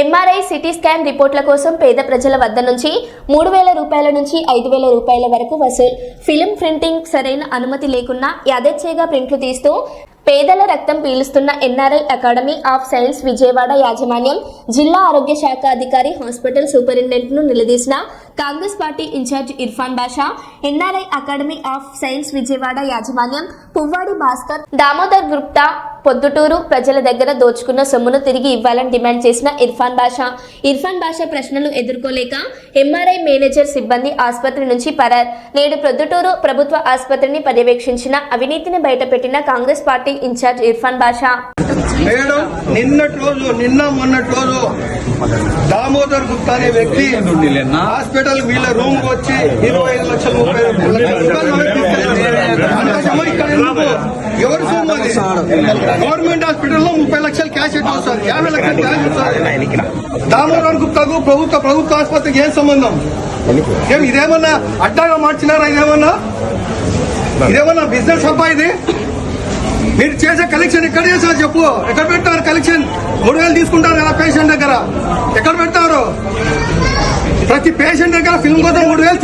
MRI CT scan రిపోర్ట్ల కోసం పేద ప్రజల వద్ద నుంచి మూడు వేల రూపాయల నుంచి ఐదు వేల రూపాయల వరకు వసూలు. ఫిలిం ప్రింటింగ్ సరైన అనుమతి లేకున్నా యథేచ్ఛగా ప్రింట్లు తీస్తూ పేదల రక్తం పీలుస్తున్న NRI Academy of Science Vijayawada యాజమాన్యం జిల్లా ఆరోగ్య శాఖ అధికారి హాస్పిటల్ సూపరింటెండెంట్ను నిలదీసిన Congress party in-charge Irfan Basha NRI Academy of Science Vijayawada యాజమాన్యం పువ్వాడి భాస్కర్ దామోదర్ గుప్తా పొద్దుటూరు ప్రజల దగ్గర దోచుకున్న సొమ్మును తిరిగి ఇవ్వాలని డిమాండ్ చేసిన ఇర్ఫాన్ బాషా. ఇర్ఫాన్ బాషా ప్రశ్నలు ఎదుర్కోలేక ఎంఆర్ఐ మేనేజర్ సిబ్బంది ఆసుపత్రి నుంచి పరార్. నేడు ప్రొద్దుటూరు ప్రభుత్వ ఆసుపత్రిని పర్యవేక్షించిన అవినీతిని బయటపెట్టిన Congress party in-charge Irfan Basha. Madam నిన్నటి రోజు నిన్న మొన్నటి రోజు దామోదర్ గుప్తా అనే వ్యక్తి హాస్పిటల్ వీళ్ళ రూమ్కు వచ్చి ఇరవై ఐదు లక్షల ముప్పై రూపాయలు ఇక్కడ ఎందుకు? ఎవరు సొమ్ము అది గవర్నమెంట్ హాస్పిటల్లో ముప్పై లక్షలు క్యాష్ వస్తుంది? యాభై లక్షలు క్యాష్ వస్తుంది? దామోదర్ గుప్తాకు ప్రభుత్వ ప్రభుత్వ ఆసుపత్రికి ఏం సంబంధం? ఏం ఇదేమన్నా అడ్డాగా మార్చినారా ఇదేమన్నా? ఇదేమన్నా బిజినెస్ అబ్బా ఇది? మీరు చేసే కలెక్షన్ ఎక్కడ చేశారు చెప్పు? ఎక్కడ పెడతారు కలెక్షన్? మూడు వేలు తీసుకుంటారు కదా పేషెంట్ దగ్గర. ఎక్కడ పెడతారు ప్రతి పేషెంట్ దగ్గర ఫిల్మ్ కోసం మూడు వేలు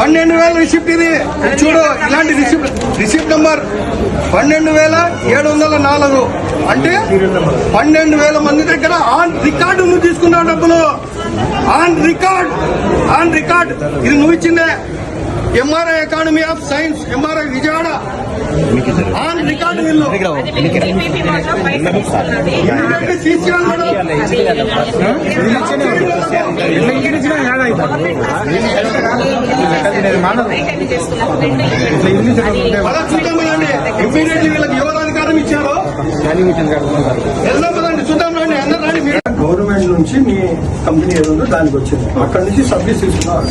పన్నెండు వేల రిసిప్ట్ ఇది. ఇది చూడు ఇలాంటి రిసిప్ట్ రిసిప్ట్ నంబర్ పన్నెండు వేల ఏడు వందల నాలుగు. అంటే పన్నెండు వేల మంది దగ్గర ఆన్ రికార్డు నువ్వు తీసుకున్నావు డబ్బులు. On record on record. ఇది నువ్వు ఇచ్చిందే. MRI Academy of Science MRI Vijayawada immediately వీళ్ళకి ఇచ్చారో వెళ్దాం చూద్దాం రండి అందరూ రండి మీరు గవర్నమెంట్ నుంచి మీ కంపెనీ ఏదో ఉందో దానికి వచ్చింది అక్కడ నుంచి సర్వీస్ ఇస్తున్నారు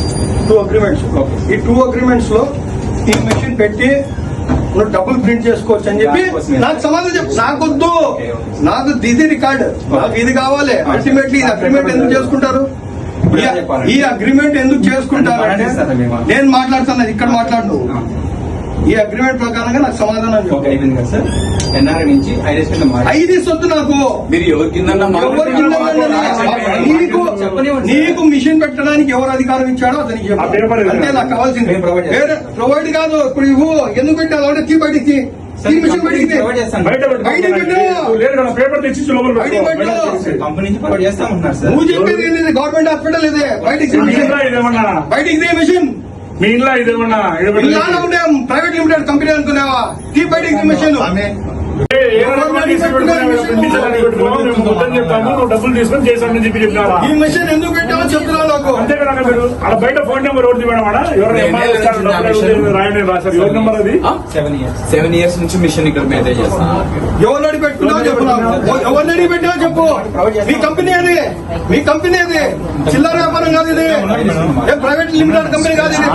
టూ అగ్రిమెంట్స్ ఈ టూ అగ్రిమెంట్స్లో ఈ మెషిన్ పెట్టి నువ్వు డబ్బులు ప్రింట్ చేసుకోవచ్చు అని చెప్పి నాకు సమాధానం చెప్పు. నాకొద్దు. నాకు ఇది రికార్డ్. నాకు ఇది కావాలి. అల్టిమేట్లీ ఇది అగ్రిమెంట్ ఎందుకు చేసుకుంటారు? ఈ- అగ్రిమెంట్ ఎందుకు చేసుకుంటారు అంటే నేను మాట్లాడుతున్నా ఇక్కడ మాట్లాడు ఈ అగ్రిమెంట్ ప్రకారంగా నాకు సమాధానం అయిపోయింది కదా సార్? ఎన్ఆర్ఐ నుంచి మారి ఐదు సొత్తు నాకు. మీరు ఎవరి కింద ఎవరు కింద ఉన్నది? నీకు మిషన్ పెట్టడానికి ఎవరు అధికారం ఇచ్చాడో అతనికి. అంతే నాకు కావాల్సింది. ప్రొవైడ్ కాదు. ఇప్పుడు ఇవ్వు. ఎందుకు పెట్టాలి? అంటే తీ. బయటికి నువ్వు చెప్పేది గవర్నమెంట్ హాస్పిటల్ ఇది. బయటికి బయటికి మిషన్. మీ ఇంట్లో ఇల్లాలో ఉండే ప్రైవేట్ లిమిటెడ్ కంపెనీ అనుకున్నావా? తీ బయటికి మిషన్ డబ్బులు తీసుకొని చేశామని చెప్పి చెప్పినావా? ఈ మిషన్ ఎందుకు పెట్టావో చెప్తున్నావు నాకు. అంతే కదా మీరు. అలా బయట ఫోన్ నెంబర్ మేడం ఆడ? ఎవరు రాయండి రాశారు. ఎవరి నెంబర్ అది? Seven years. సెవెన్ ఇయర్స్ నుంచి మిషన్ ఇక్కడ మెయింటైన్ చేస్తాను ఎవరిని అడిగి పెట్టుకున్నావు చెప్పు నాకు. ఎవరిని అడిగి పెట్టావో చెప్పు. మీ కంపెనీ అది. మీ కంపెనీ అది. చిల్లర వ్యాపారం కాదు ఇది. ప్రైవేట్ లిమిటెడ్ కంపెనీ కాదు ఇది.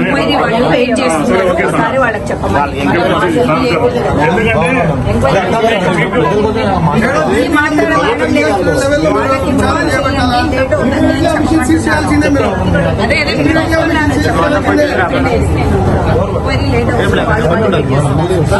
ఎంక్వైరీ వాళ్ళు వెయిట్ చేస్తున్నారు. ఒకసారి వాళ్ళకి చెప్పమని అదే అదే ఎంక్వైరీ లేట్ అవుతుంది